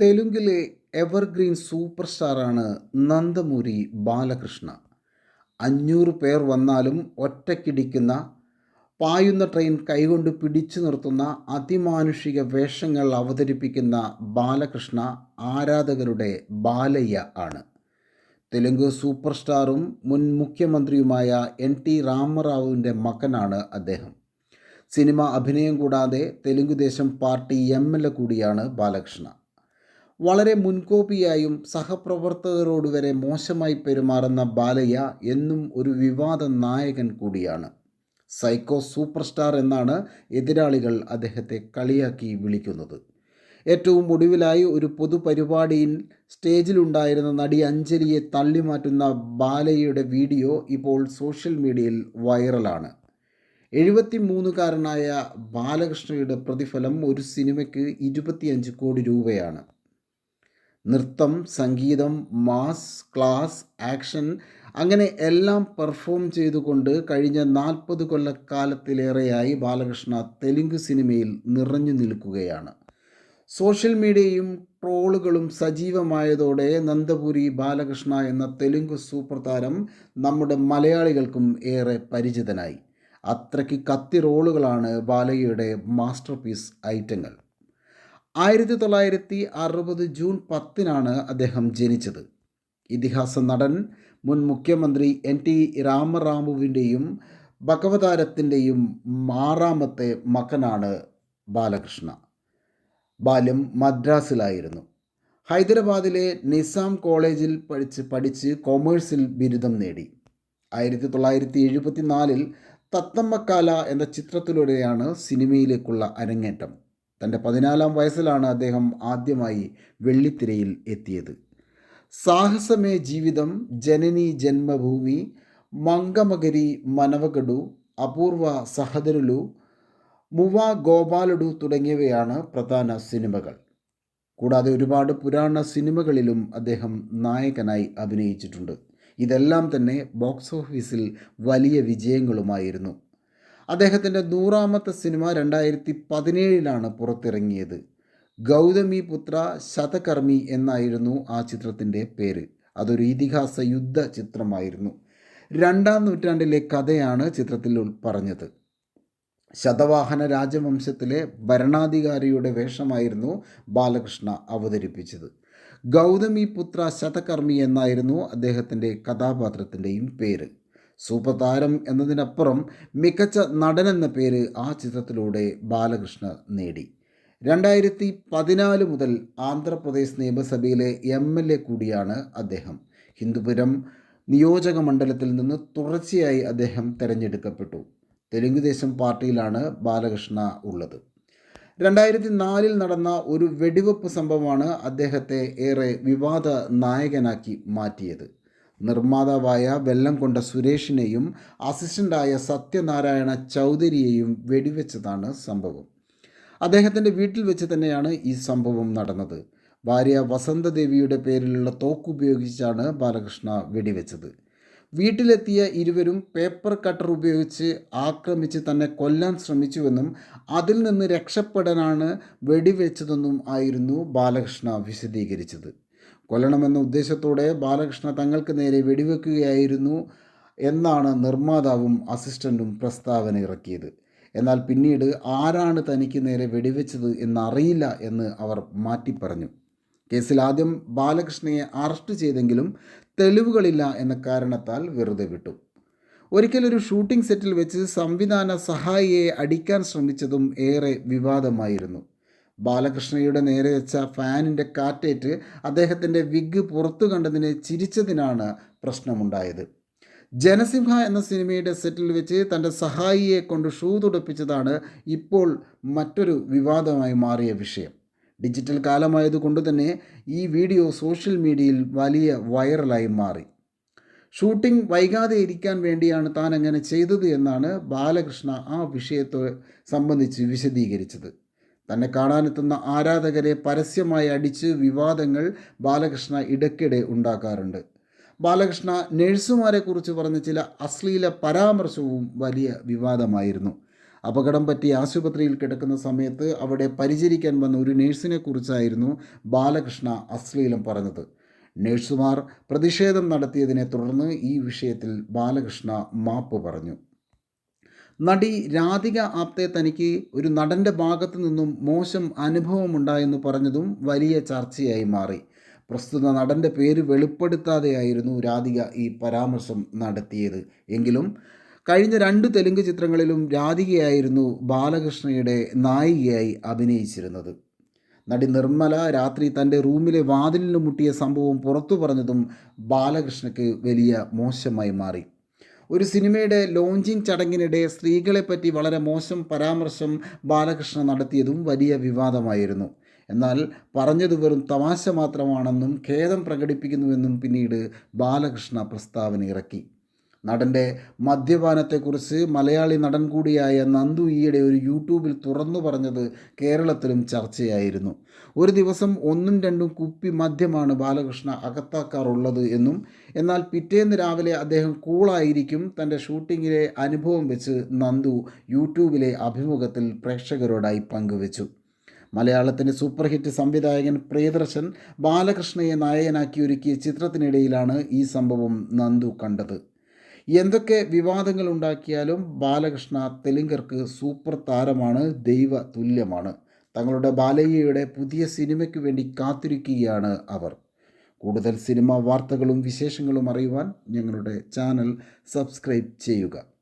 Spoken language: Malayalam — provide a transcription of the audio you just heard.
തെലുങ്കിലെ എവർഗ്രീൻ സൂപ്പർ സ്റ്റാറാണ് നന്ദമുരി ബാലകൃഷ്ണ. അഞ്ഞൂറ് പേർ വന്നാലും ഒറ്റക്കിടിക്കുന്ന പായുന്ന ട്രെയിൻ കൈകൊണ്ട് പിടിച്ചു നിർത്തുന്ന അതിമാനുഷിക വേഷങ്ങൾ അവതരിപ്പിക്കുന്ന ബാലകൃഷ്ണ ആരാധകരുടെ ബാലയ്യ ആണ്. തെലുങ്ക് സൂപ്പർ സ്റ്റാറും മുൻ മുഖ്യമന്ത്രിയുമായ എൻ ടി രാമറാവുവിന്റെ മകനാണ് അദ്ദേഹം. സിനിമ അഭിനയം കൂടാതെ Telugu Desam party M L A കൂടിയാണ് ബാലകൃഷ്ണ. വളരെ മുൻകോപിയായും സഹപ്രവർത്തകരോട് വരെ മോശമായി പെരുമാറുന്ന ബാലയ്യ എന്നും ഒരു വിവാദ നായകൻ കൂടിയാണ്. സൈക്കോ സൂപ്പർ സ്റ്റാർ എന്നാണ് എതിരാളികൾ അദ്ദേഹത്തെ കളിയാക്കി വിളിക്കുന്നത്. ഏറ്റവും ഒടുവിലായി ഒരു പൊതുപരിപാടിയിൽ സ്റ്റേജിലുണ്ടായിരുന്ന നടി അഞ്ജലിയെ തള്ളിമാറ്റുന്ന ബാലയ്യയുടെ വീഡിയോ ഇപ്പോൾ സോഷ്യൽ മീഡിയയിൽ വൈറലാണ്. എഴുപത്തി മൂന്നുകാരനായ ബാലകൃഷ്ണയുടെ പ്രതിഫലം ഒരു സിനിമയ്ക്ക് ഇരുപത്തിയഞ്ച് കോടി രൂപയാണ്. നൃത്തം സംഗീതം മാസ് ക്ലാസ് ആക്ഷൻ അങ്ങനെ എല്ലാം പെർഫോം ചെയ്തുകൊണ്ട് കഴിഞ്ഞ നാൽപ്പത് കൊല്ലക്കാലത്തിലേറെയായി ബാലകൃഷ്ണ തെലുങ്ക് സിനിമയിൽ നിറഞ്ഞു നിൽക്കുകയാണ്. സോഷ്യൽ മീഡിയയും ട്രോളുകളും സജീവമായതോടെ നന്ദപുരി ബാലകൃഷ്ണ എന്ന തെലുങ്ക് സൂപ്പർ താരം നമ്മുടെ മലയാളികൾക്കും ഏറെ പരിചിതനായി. അത്രയ്ക്ക് കത്തി റോളുകളാണ് ബാലയുടെ മാസ്റ്റർ പീസ് ഐറ്റങ്ങൾ. ആയിരത്തി തൊള്ളായിരത്തി അറുപത് ജൂൺ പത്തിനാണ് അദ്ദേഹം ജനിച്ചത്. ഇതിഹാസ നടൻ മുൻ മുഖ്യമന്ത്രി എൻ ടി രാമറാമുവിന്റെയും ഭഗവതാരത്തിന്റെയും ആറാമത്തെ മകനാണ് ബാലകൃഷ്ണ. ബാല്യം മദ്രാസിലായിരുന്നു. ഹൈദരാബാദിലെ നിസാം കോളേജിൽ പഠിച്ച് പഠിച്ച് കൊമേഴ്സിൽ ബിരുദം നേടി. ആയിരത്തി തൊള്ളായിരത്തി എഴുപത്തി നാലിൽ തത്തമ്മക്കാല എന്ന ചിത്രത്തിലൂടെയാണ് സിനിമയിലേക്കുള്ള അരങ്ങേറ്റം. തന്റെ പതിനാലാം വയസ്സിലാണ് അദ്ദേഹം ആദ്യമായി വെള്ളിത്തിരയിൽ എത്തിയത്. സാഹസമേ ജീവിതം ജനനി ജന്മഭൂമി മംഗമഗരി മനവഗഡു അപൂർവ സഹദരുലു മുവ ഗോപാലഡു തുടങ്ങിയവയാണ് പ്രധാന സിനിമകൾ. കൂടാതെ ഒരുപാട് പുരാണ സിനിമകളിലും അദ്ദേഹം നായകനായി അഭിനയിച്ചിട്ടുണ്ട്. ഇതെല്ലാം തന്നെ ബോക്സ് ഓഫീസിൽ വലിയ വിജയങ്ങളുമായിരുന്നു. അദ്ദേഹത്തിന്റെ നൂറാമത്തെ സിനിമ രണ്ടായിരത്തി പതിനേഴിലാണ് പുറത്തിറങ്ങിയത്. ഗൗതമി പുത്ര ശതകർമ്മി എന്നായിരുന്നു ആ ചിത്രത്തിന്റെ പേര്. അതൊരു ഇതിഹാസ യുദ്ധ ചിത്രമായിരുന്നു. രണ്ടാം നൂറ്റാണ്ടിലെ കഥയാണ് ചിത്രത്തിൽ പറഞ്ഞത്. ശതവാഹന രാജവംശത്തിലെ ഭരണാധികാരിയുടെ വേഷമായിരുന്നു ബാലകൃഷ്ണ അവതരിപ്പിച്ചത്. ഗൗതമി പുത്ര ശതകർമ്മി എന്നായിരുന്നു അദ്ദേഹത്തിന്റെ കഥാപാത്രത്തിന്റെയും പേര്. സൂപ്പർ താരം എന്നതിനപ്പുറം മികച്ച നടൻ എന്ന പേര് ആ ചിത്രത്തിലൂടെ ബാലകൃഷ്ണ നേടി. രണ്ടായിരത്തി പതിനാല് മുതൽ ആന്ധ്രാപ്രദേശ് നിയമസഭയിലെ എം എൽ എ കൂടിയാണ് അദ്ദേഹം. ഹിന്ദുപുരം നിയോജക മണ്ഡലത്തിൽ നിന്ന് തുടർച്ചയായി അദ്ദേഹം തിരഞ്ഞെടുക്കപ്പെട്ടു. തെലുങ്കുദേശം പാർട്ടിയിലാണ് ബാലകൃഷ്ണ ഉള്ളത്. രണ്ടായിരത്തി നാലിൽ നടന്ന ഒരു വെടിവെപ്പ് സംഭവമാണ് അദ്ദേഹത്തെ ഏറെ വിവാദ നായകനാക്കി മാറ്റിയത്. നിർമ്മാതാവായ വെല്ലംകൊണ്ട സുരേഷിനെയും അസിസ്റ്റന്റായ സത്യനാരായണ ചൗധരിയെയും വെടിവെച്ചതാണ് സംഭവം. അദ്ദേഹത്തിന്റെ വീട്ടിൽ വെച്ച് തന്നെയാണ് ഈ സംഭവം നടന്നത്. ഭാര്യ വസന്തദേവിയുടെ പേരിലുള്ള തോക്ക് ഉപയോഗിച്ചാണ് ബാലകൃഷ്ണ വെടിവെച്ചത്. വീട്ടിലെത്തിയ ഇരുവരും പേപ്പർ കട്ടർ ഉപയോഗിച്ച് ആക്രമിച്ച് തന്നെ കൊല്ലാൻ ശ്രമിച്ചുവെന്നും അതിൽ നിന്ന് രക്ഷപ്പെടാനാണ് വെടിവെച്ചതെന്നും ആയിരുന്നു ബാലകൃഷ്ണ വിശദീകരിച്ചത്. കൊല്ലണമെന്ന ഉദ്ദേശത്തോടെ ബാലകൃഷ്ണ തങ്ങൾക്ക് നേരെ വെടിവെക്കുകയായിരുന്നു എന്നാണ് നിർമ്മാതാവും അസിസ്റ്റന്റും പ്രസ്താവന ഇറക്കിയത്. എന്നാൽ പിന്നീട് ആരാണ് തനിക്ക് നേരെ വെടിവെച്ചത് എന്നറിയില്ല എന്ന് അവർ മാറ്റിപ്പറഞ്ഞു. കേസിൽ ആദ്യം ബാലകൃഷ്ണയെ അറസ്റ്റ് ചെയ്തെങ്കിലും തെളിവുകളില്ല എന്ന കാരണത്താൽ വെറുതെ വിട്ടു. ഒരിക്കലൊരു ഷൂട്ടിംഗ് സെറ്റിൽ വെച്ച് സംവിധാന സഹായിയെ അടിക്കാൻ ശ്രമിച്ചതും ഏറെ വിവാദമായിരുന്നു. ബാലകൃഷ്ണയുടെ നേരെ വെച്ച ഫാനിന്റെ കാറ്റേറ്റ് അദ്ദേഹത്തിന്റെ വിഗ് പുറത്തു കണ്ടതിനെ ചിരിച്ചതിനാണ് പ്രശ്നമുണ്ടായത്. ജനസിംഹ എന്ന സിനിമയുടെ സെറ്റിൽ വെച്ച് തന്റെ സഹായിയെ കൊണ്ട് ഷൂ തുടപ്പിച്ചതാണ് ഇപ്പോൾ മറ്റൊരു വിവാദമായി മാറിയ വിഷയം. ഡിജിറ്റൽ കാലമായതുകൊണ്ട് തന്നെ ഈ വീഡിയോ സോഷ്യൽ മീഡിയയിൽ വലിയ വൈറലായി മാറി. ഷൂട്ടിംഗ് വൈകാതെ ഇരിക്കാൻ വേണ്ടിയാണ് താൻ അങ്ങനെ ചെയ്തത് എന്നാണ് ബാലകൃഷ്ണ ആ വിഷയത്തെ സംബന്ധിച്ച് വിശദീകരിച്ചത്. തന്നെ കാണാനെത്തുന്ന ആരാധകരെ പരസ്യമായി അടിച്ച് വിവാദങ്ങൾ ബാലകൃഷ്ണ ഇടയ്ക്കിടെ ഉണ്ടാക്കാറുണ്ട്. ബാലകൃഷ്ണ നഴ്സുമാരെക്കുറിച്ച് പറഞ്ഞ ചില അശ്ലീല പരാമർശവും വലിയ വിവാദമായിരുന്നു. അപകടം പറ്റി ആശുപത്രിയിൽ കിടക്കുന്ന സമയത്ത് അവിടെ പരിചരിക്കാൻ വന്ന ഒരു നേഴ്സിനെ കുറിച്ചായിരുന്നു ബാലകൃഷ്ണ അശ്ലീലം പറഞ്ഞത്. നേഴ്സുമാർ പ്രതിഷേധം നടത്തിയതിനെ തുടർന്ന് ഈ വിഷയത്തിൽ ബാലകൃഷ്ണ മാപ്പ് പറഞ്ഞു. നടി രാധിക ആപ്തെ തനിക്ക് ഒരു നടന്റെ ഭാഗത്തു നിന്നും മോശം അനുഭവമുണ്ടായെന്ന് പറഞ്ഞതും വലിയ ചർച്ചയായി മാറി. പ്രസ്തുത നടന്റെ പേര് വെളിപ്പെടുത്താതെയായിരുന്നു രാധിക ഈ പരാമർശം നടത്തിയത്. എങ്കിലും കഴിഞ്ഞ രണ്ട് തെലുങ്ക് ചിത്രങ്ങളിലും രാധികയായിരുന്നു ബാലകൃഷ്ണയുടെ നായികയായി അഭിനയിച്ചിരുന്നത്. നടി നിർമ്മല രാത്രി തന്റെ റൂമിലെ വാതിലിന് മുട്ടിയ സംഭവം പുറത്തു പറഞ്ഞതും ബാലകൃഷ്ണയ്ക്ക് വലിയ മോശമായി മാറി. ഒരു സിനിമയുടെ ലോഞ്ചിങ് ചടങ്ങിനിടെ സ്ത്രീകളെപ്പറ്റി വളരെ മോശം പരാമർശം ബാലകൃഷ്ണൻ നടത്തിയതും വലിയ വിവാദമായിരുന്നു. എന്നാൽ പറഞ്ഞത് വെറും തമാശ മാത്രമാണെന്നും ഖേദം പ്രകടിപ്പിക്കുന്നുവെന്നും പിന്നീട് ബാലകൃഷ്ണ പ്രസ്താവന ഇറക്കി. നടന്റെ മദ്യപാനത്തെക്കുറിച്ച് മലയാളി നടൻ കൂടിയായ നന്ദു ഈയിടെ ഒരു യൂട്യൂബിൽ തുറന്നു പറഞ്ഞത് കേരളത്തിലും ചർച്ചയായിരുന്നു. ഒരു ദിവസം ഒന്നും രണ്ടും കുപ്പി മദ്യമാണ് ബാലകൃഷ്ണ അകത്താക്കാറുള്ളത് എന്നും എന്നാൽ പിറ്റേന്ന് രാവിലെ അദ്ദേഹം കൂളായിരിക്കും തന്റെ ഷൂട്ടിങ്ങിലെ അനുഭവം വെച്ച് നന്ദു യൂട്യൂബിലെ അഭിമുഖത്തിൽ പ്രേക്ഷകരോടായി പങ്കുവച്ചു. മലയാളത്തിന്റെ സൂപ്പർ ഹിറ്റ് സംവിധായകൻ പ്രിയദർശൻ ബാലകൃഷ്ണയെ നായകനാക്കി ഒരുക്കിയ ചിത്രത്തിനിടയിലാണ് ഈ സംഭവം നന്ദു കണ്ടത്. എന്തൊക്കെ വിവാദങ്ങൾ ഉണ്ടാക്കിയാലും ബാലകൃഷ്ണ തെലുങ്കർക്ക് സൂപ്പർ താരമാണ് ദൈവ തുല്യമാണ്. തങ്ങളുടെ ബാലയ്യയുടെ പുതിയ സിനിമയ്ക്ക് വേണ്ടി കാത്തിരിക്കുകയാണ് അവർ. കൂടുതൽ സിനിമാ വാർത്തകളും വിശേഷങ്ങളും അറിയുവാൻ ഞങ്ങളുടെ ചാനൽ സബ്സ്ക്രൈബ് ചെയ്യുക.